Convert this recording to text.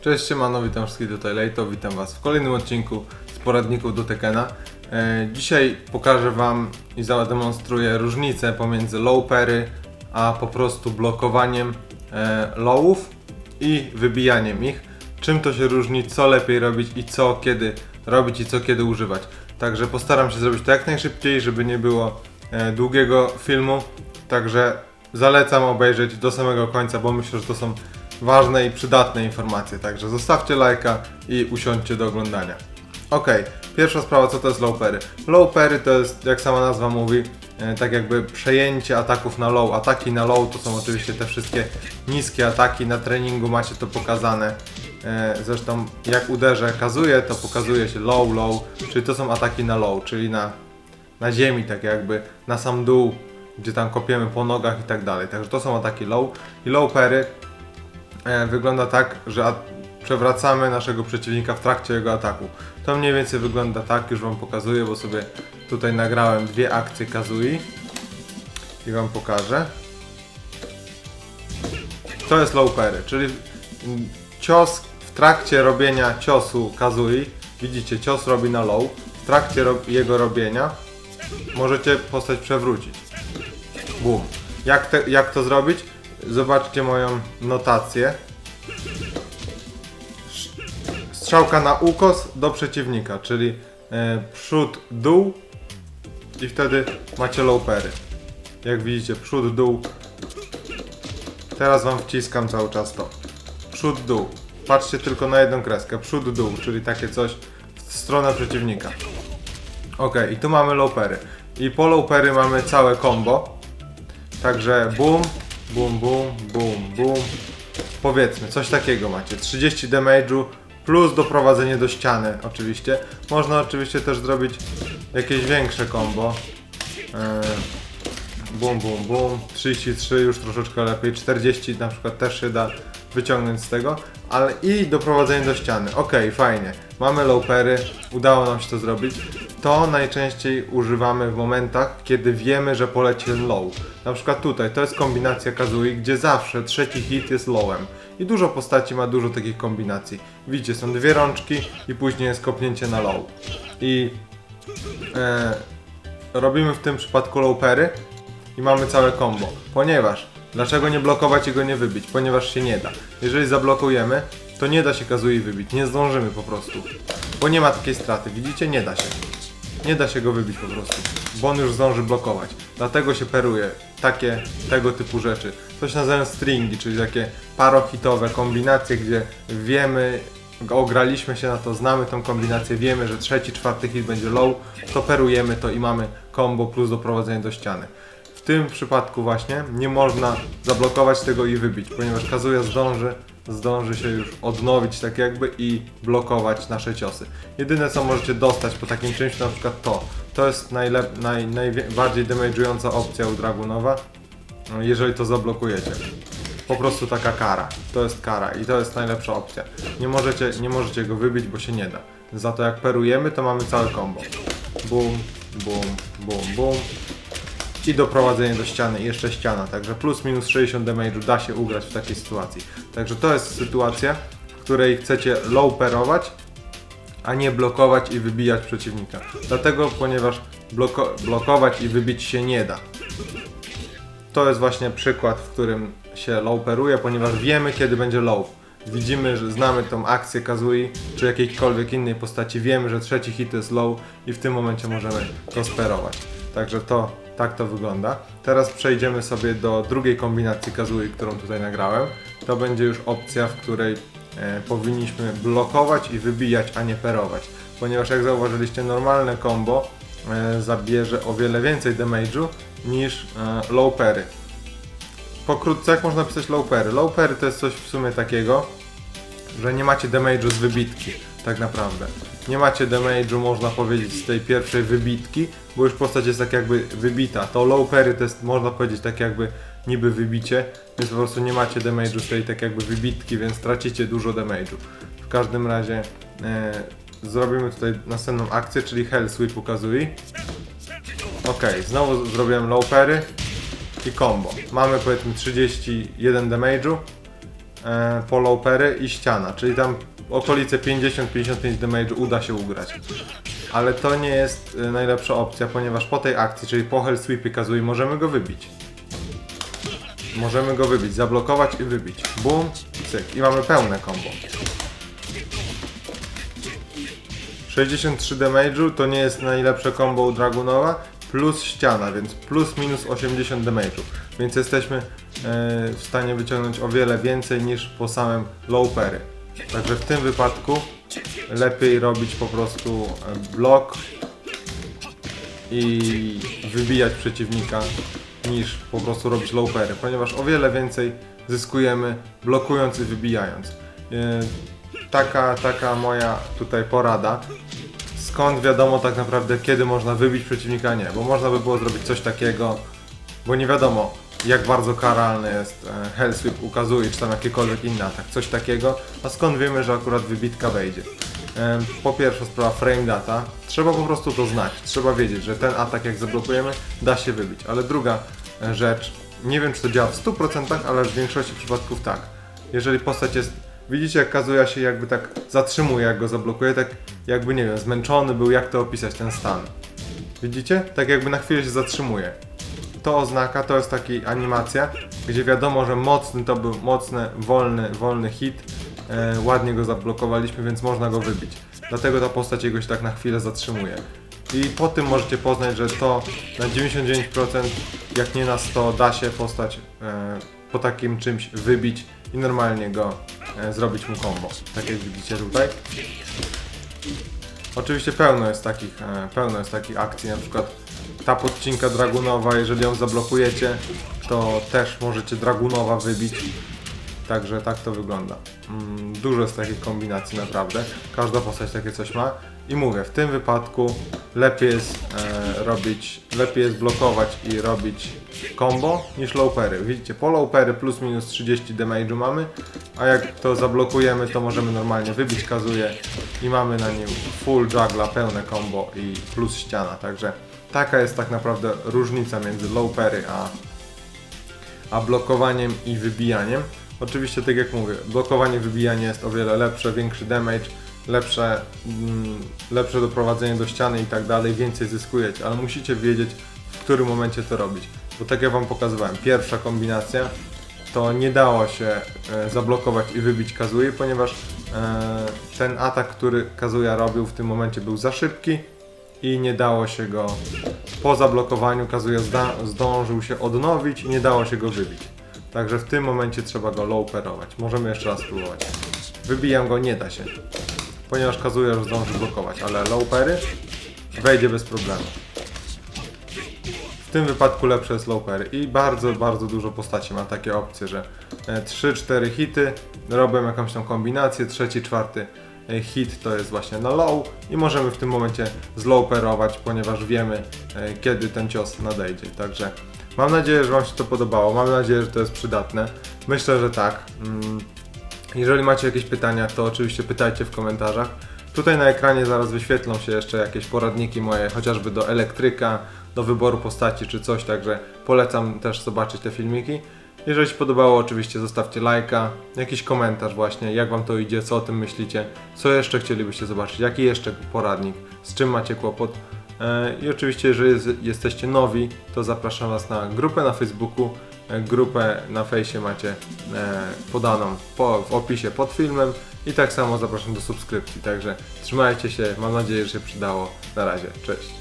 Cześć, siemano, witam wszystkich tutaj Lejto, witam Was w kolejnym odcinku z poradników do Tekena. E, dzisiaj pokażę Wam i zademonstruję różnicę pomiędzy low a po prostu blokowaniem e, lowów i wybijaniem ich. Czym to się różni, co lepiej robić i co kiedy robić i co kiedy używać. Także postaram się zrobić to jak najszybciej, żeby nie było e, długiego filmu. Także zalecam obejrzeć do samego końca, bo myślę, że to są ważne i przydatne informacje. Także zostawcie lajka i usiądźcie do oglądania. Ok, pierwsza sprawa, co to jest low parry? Low parry to jest, jak sama nazwa mówi, e, tak jakby przejęcie ataków na low. Ataki na low to są oczywiście te wszystkie niskie ataki. Na treningu macie to pokazane. E, Zresztą jak uderzę kazuje, to pokazuje się low, low, czyli to są ataki na low, czyli na, na ziemi, tak jakby na sam dół, gdzie tam kopiemy po nogach i tak dalej. Także to są ataki low. I low parry e, wygląda tak, że przewracamy naszego przeciwnika w trakcie jego ataku. To mniej więcej wygląda tak, już Wam pokazuję, bo sobie tutaj nagrałem dwie akcje Kazui i Wam pokażę. To jest low parry, czyli cios w trakcie robienia ciosu Kazui, widzicie, cios robi na low, w trakcie ro jego robienia możecie postać przewrócić. Boom. Jak, te, jak to zrobić? Zobaczcie moją notację. Strzałka na ukos do przeciwnika, czyli e, przód, dół i wtedy macie low parry. Jak widzicie, przód, dół. Teraz wam wciskam cały czas to. Przód, dół. Patrzcie tylko na jedną kreskę. Przód, dół, czyli takie coś w stronę przeciwnika. Ok, i tu mamy low parry. I po low parry mamy całe combo. Także boom, boom, boom, boom, boom. Powiedzmy, coś takiego macie. 30 damage'u plus doprowadzenie do ściany oczywiście. Można oczywiście też zrobić jakieś większe combo. Eee, Bum, bum, bum. 33 już troszeczkę lepiej. 40 na przykład też się da wyciągnąć z tego. Ale i doprowadzenie do ściany. Ok, fajnie. Mamy low parry. Udało nam się to zrobić. To najczęściej używamy w momentach, kiedy wiemy, że poleci low. Na przykład tutaj, to jest kombinacja Kazui, gdzie zawsze trzeci hit jest lowem. I dużo postaci ma dużo takich kombinacji. Widzicie, są dwie rączki i później jest kopnięcie na low. I e, robimy w tym przypadku low parry i mamy całe combo. Ponieważ, dlaczego nie blokować i go nie wybić? Ponieważ się nie da. Jeżeli zablokujemy, to nie da się Kazui wybić, nie zdążymy po prostu. Bo nie ma takiej straty, widzicie? Nie da się. Nie da się go wybić po prostu, bo on już zdąży blokować. Dlatego się peruje takie, tego typu rzeczy. To się nazywa stringi, czyli takie parohitowe kombinacje, gdzie wiemy, ograliśmy się na to, znamy tą kombinację, wiemy, że trzeci, czwarty hit będzie low, to perujemy to i mamy combo plus doprowadzenie do ściany. W tym przypadku właśnie nie można zablokować tego i wybić, ponieważ Kazuya zdąży, zdąży się już odnowić tak jakby i blokować nasze ciosy. Jedyne co możecie dostać po takim czymś to na przykład to. To jest najlep, naj, najbardziej damage'ująca opcja u Dragunowa, no, jeżeli to zablokujecie. Po prostu taka kara. To jest kara i to jest najlepsza opcja. Nie możecie, nie możecie go wybić, bo się nie da. Za to jak perujemy, to mamy całe combo. Boom, boom, boom, boom i doprowadzenie do ściany i jeszcze ściana, także plus minus 60 damage'u da się ugrać w takiej sytuacji. Także to jest sytuacja, w której chcecie low perować, a nie blokować i wybijać przeciwnika. Dlatego, ponieważ bloko blokować i wybić się nie da. To jest właśnie przykład, w którym się low peruje, ponieważ wiemy kiedy będzie low. Widzimy, że znamy tą akcję Kazui, czy jakiejkolwiek innej postaci, wiemy, że trzeci hit jest low i w tym momencie możemy to sperować. Także to, tak to wygląda. Teraz przejdziemy sobie do drugiej kombinacji Kazui, którą tutaj nagrałem. To będzie już opcja, w której e, powinniśmy blokować i wybijać, a nie perować. Ponieważ jak zauważyliście, normalne combo e, zabierze o wiele więcej damage'u niż e, low parry. Pokrótce jak można pisać low parry? Low parry to jest coś w sumie takiego, że nie macie damage'u z wybitki, tak naprawdę. Nie macie damage'u, można powiedzieć, z tej pierwszej wybitki, bo już postać jest tak jakby wybita. To low parry to jest, można powiedzieć, tak jakby niby wybicie, więc po prostu nie macie damage'u z tej tak jakby wybitki, więc tracicie dużo damage'u. W każdym razie e, zrobimy tutaj następną akcję, czyli Hell Sweep ukazuje. Ok, znowu zrobiłem low parry i combo. Mamy powiedzmy 31 damage'u e, polopery i ściana, czyli tam okolice 50-55 damage uda się ugrać. Ale to nie jest e, najlepsza opcja, ponieważ po tej akcji, czyli po Hell Sweepie Kazui, możemy go wybić. Możemy go wybić, zablokować i wybić. Bum, cyk. I mamy pełne combo. 63 damage'u to nie jest najlepsze combo u Dragunowa, plus ściana, więc plus minus 80 damage'u. Więc jesteśmy e, w stanie wyciągnąć o wiele więcej niż po samym low parry. Także w tym wypadku lepiej robić po prostu e, blok i wybijać przeciwnika niż po prostu robić low parry, ponieważ o wiele więcej zyskujemy blokując i wybijając. E, Taka, taka moja tutaj porada. Skąd wiadomo tak naprawdę kiedy można wybić przeciwnika, nie, bo można by było zrobić coś takiego, bo nie wiadomo jak bardzo karalny jest e, Hell Sweep ukazuje, czy tam jakikolwiek inny atak, coś takiego, a skąd wiemy, że akurat wybitka wejdzie. Po pierwsza sprawa frame data, trzeba po prostu to znać, trzeba wiedzieć, że ten atak jak zablokujemy da się wybić, ale druga e, rzecz, nie wiem czy to działa w 100%, ale w większości przypadków tak. Jeżeli postać jest, widzicie jak Kazuya się jakby tak zatrzymuje jak go zablokuje, tak jakby nie wiem, zmęczony był, jak to opisać ten stan. Widzicie? Tak jakby na chwilę się zatrzymuje to oznaka, to jest taka animacja, gdzie wiadomo, że mocny to był mocny, wolny, wolny hit. E, ładnie go zablokowaliśmy, więc można go wybić. Dlatego ta postać jego się tak na chwilę zatrzymuje. I po tym możecie poznać, że to na 99%, jak nie na 100, da się postać e, po takim czymś wybić i normalnie go e, zrobić mu combo. Tak jak widzicie tutaj. Oczywiście pełno jest takich, e, pełno jest takich akcji, na przykład ta podcinka Dragunowa, jeżeli ją zablokujecie, to też możecie Dragunowa wybić. Także tak to wygląda. Mm, Dużo jest takich kombinacji naprawdę. Każda postać takie coś ma. I mówię, w tym wypadku lepiej jest e, robić, lepiej jest blokować i robić combo niż low parry. Widzicie, po low parry plus minus 30 damage'u mamy, a jak to zablokujemy, to możemy normalnie wybić Kazuję i mamy na nim full juggla, pełne combo i plus ściana. Także taka jest tak naprawdę różnica między low parry a a blokowaniem i wybijaniem. Oczywiście, tak jak mówię, blokowanie, wybijanie jest o wiele lepsze, większy damage, lepsze, mm, lepsze doprowadzenie do ściany i tak dalej, więcej zyskujecie, ale musicie wiedzieć, w którym momencie to robić. Bo tak jak Wam pokazywałem, pierwsza kombinacja to nie dało się e, zablokować i wybić Kazui, ponieważ e, ten atak, który Kazuya robił w tym momencie był za szybki i nie dało się go po zablokowaniu Kazuya zdążył się odnowić i nie dało się go wybić. Także w tym momencie trzeba go low perować. Możemy jeszcze raz spróbować. Wybijam go, nie da się. Ponieważ Kazuya już zdąży blokować, ale low wejdzie bez problemu. W tym wypadku lepsze jest low i bardzo, bardzo dużo postaci ma takie opcje, że 3-4 hity, robią jakąś tam kombinację, trzeci, czwarty e, hit to jest właśnie na low i możemy w tym momencie zlow parować, ponieważ wiemy e, kiedy ten cios nadejdzie. Także mam nadzieję, że Wam się to podobało, mam nadzieję, że to jest przydatne. Myślę, że tak. Jeżeli macie jakieś pytania, to oczywiście pytajcie w komentarzach. Tutaj na ekranie zaraz wyświetlą się jeszcze jakieś poradniki moje, chociażby do elektryka, do wyboru postaci czy coś, także polecam też zobaczyć te filmiki. Jeżeli się podobało, oczywiście zostawcie lajka, jakiś komentarz właśnie, jak Wam to idzie, co o tym myślicie, co jeszcze chcielibyście zobaczyć, jaki jeszcze poradnik, z czym macie kłopot. E, I oczywiście, jeżeli jest- jesteście nowi, to zapraszam Was na grupę na Facebooku. Grupę na fejsie macie e, podaną po, w opisie pod filmem i tak samo zapraszam do subskrypcji. Także trzymajcie się, mam nadzieję, że się przydało. Na razie, cześć.